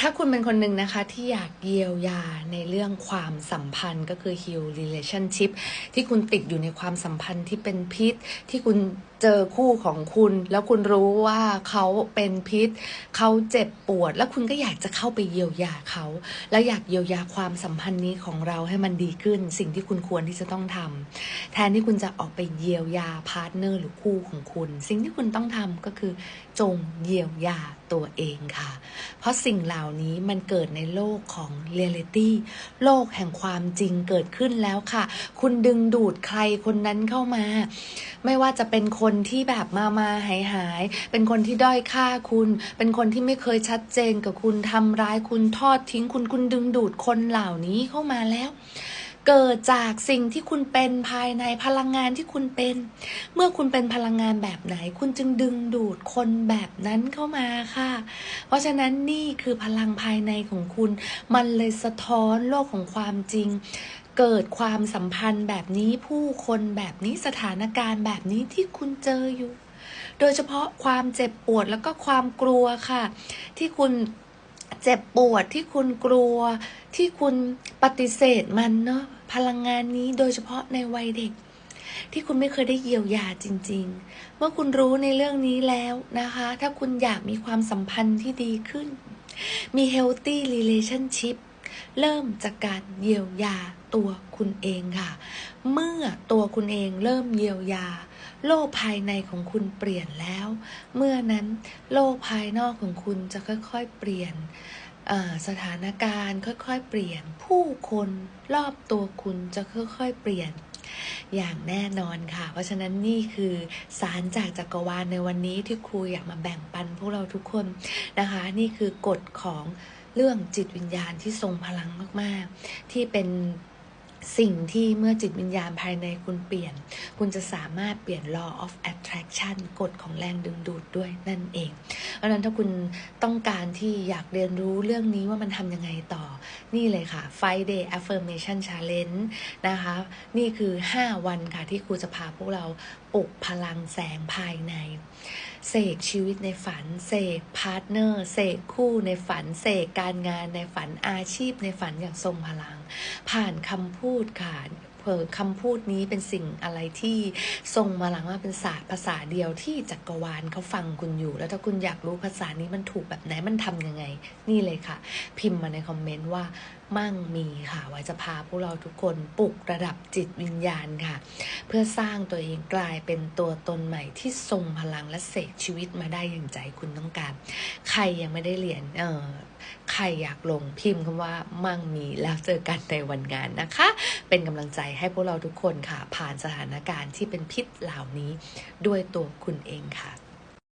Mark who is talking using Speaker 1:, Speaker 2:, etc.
Speaker 1: ถ้าคุณเป็นคนหนึ่งนะคะที่อยากเยียวยาในเรื่องความสัมพันธ์ก็คือ heal relationship ที่คุณติดอยู่ในความสัมพันธ์ที่เป็นพิษที่คุณ เจอคู่ของคุณ แล้วคุณรู้ว่าเขาเป็นพิษ เขาเจ็บปวด แล้วคุณก็อยากจะเข้าไปเยียวยาเขา แล้วอยากเยียวยาความสัมพันธ์นี้ของเราให้มันดีขึ้น สิ่งที่คุณควรที่จะต้องทำแทนที่คุณจะออกไปเยียวยาพาร์ทเนอร์หรือคู่ของคุณ สิ่งที่คุณต้องทำก็คือ จงเยียวยาตัวเองค่ะ เพราะสิ่งเหล่านี้มันเกิดในโลกของเรียลิตี้โลกแห่งความจริงเกิดขึ้นแล้วค่ะ คุณดึงดูดใครคนนั้นเข้ามา ไม่ว่าจะเป็นคนนที่แบบมามาหายหาย เป็นคนที่ด้อยค่าคุณ เป็นคนที่ไม่เคยชัดเจนกับคุณทำร้ายคุณทอดทิ้งคุณคุณดึงดูดคนเหล่านี้เข้ามาแล้วเกิดจากสิ่งที่คุณเป็นภายในพลังงานที่คุณเป็น เมื่อคุณเป็นพลังงานแบบไหน คุณจึงดึงดูดคนแบบนั้นเข้ามาค่ะ เพราะฉะนั้นนี่คือพลังภายในของคุณ มันเลยสะท้อนโลกของความจริง เกิดความสัมพันธ์แบบนี้ผู้คนแบบนี้สถานการณ์แบบนี้ที่คุณเจออยู่ โดยเฉพาะความเจ็บปวดแล้วก็ความกลัวค่ะ ที่คุณเจ็บปวดที่คุณกลัว ที่คุณปฏิเสธมันเนาะพลังงานนี้โดยเฉพาะในวัยเด็ก ที่คุณไม่เคยได้เยียวยาจริง ๆ เมื่อคุณรู้ในเรื่องนี้แล้วนะคะ ถ้าคุณอยากมีความสัมพันธ์ที่ดีขึ้น มี healthy relationship เริ่มจากการเยียวยาตัวคุณเองค่ะ เมื่อตัวคุณเองเริ่มเยียวยา โลกภายในของคุณเปลี่ยนแล้ว เมื่อนั้นโลกภายนอกของคุณจะค่อยๆเปลี่ยนสถานการณ์ค่อยๆ เปลี่ยนผู้คนรอบตัวคุณจะค่อยๆ เปลี่ยนอย่างแน่นอนค่ะ เพราะฉะนั้นนี่คือสารจากจักรวาลในวันนี้ที่ครูอยากมาแบ่งปันพวกเราทุกคนนะคะ นี่คือกฎของ เรื่องจิตวิญญาณที่ทรงพลังมาก ๆ ที่เป็นสิ่งที่เมื่อจิตวิญญาณภายในคุณเปลี่ยน คุณจะสามารถเปลี่ยน law of attraction กฎของแรงดึงดูดด้วยนั่นเอง เพราะฉะนั้นถ้าคุณต้องการที่อยากเรียนรู้เรื่องนี้ว่ามันทำยังไงต่อ นี่เลยค่ะ Friday Affirmation Challenge นะคะ นี่คือ 5 วันค่ะที่ครูจะพาพวกเราปลุกพลังแสงภายใน เสกชีวิตในฝัน เสกพาร์ทเนอร์ เสกคู่ในฝัน เสกการงานในฝันอาชีพในฝันอย่างทรงพลัง ผ่านคำพูดค่ะ เผอคำพูดนี้เป็นสิ่งอะไรที่ทรงมาหลังว่าเป็นศาสตร์ภาษาเดียวที่จักรวาลเขาฟังคุณอยู่ แล้วถ้าคุณอยากรู้ภาษานี้มันถูกแบบไหนมันทำยังไง นี่เลยค่ะ พิมพ์มาในคอมเมนต์ว่า มั่งมีค่ะไว้จะพาพวกเราทุกคนปลุกระดับจิตวิญญาณค่ะ เพื่อสร้างตัวเองกลายเป็นตัวตนใหม่ที่ทรงพลังและเสกชีวิตมาได้อย่างใจคุณต้องการ ใครยังไม่ได้เรียนเออใครอยากลงพิมพ์คำว่ามั่งมีแล้วเจอกันในวันงานนะคะ เป็นกำลังใจให้พวกเราทุกคนค่ะ ผ่านสถานการณ์ที่เป็นพิษเหล่านี้ด้วยตัวคุณเองค่ะ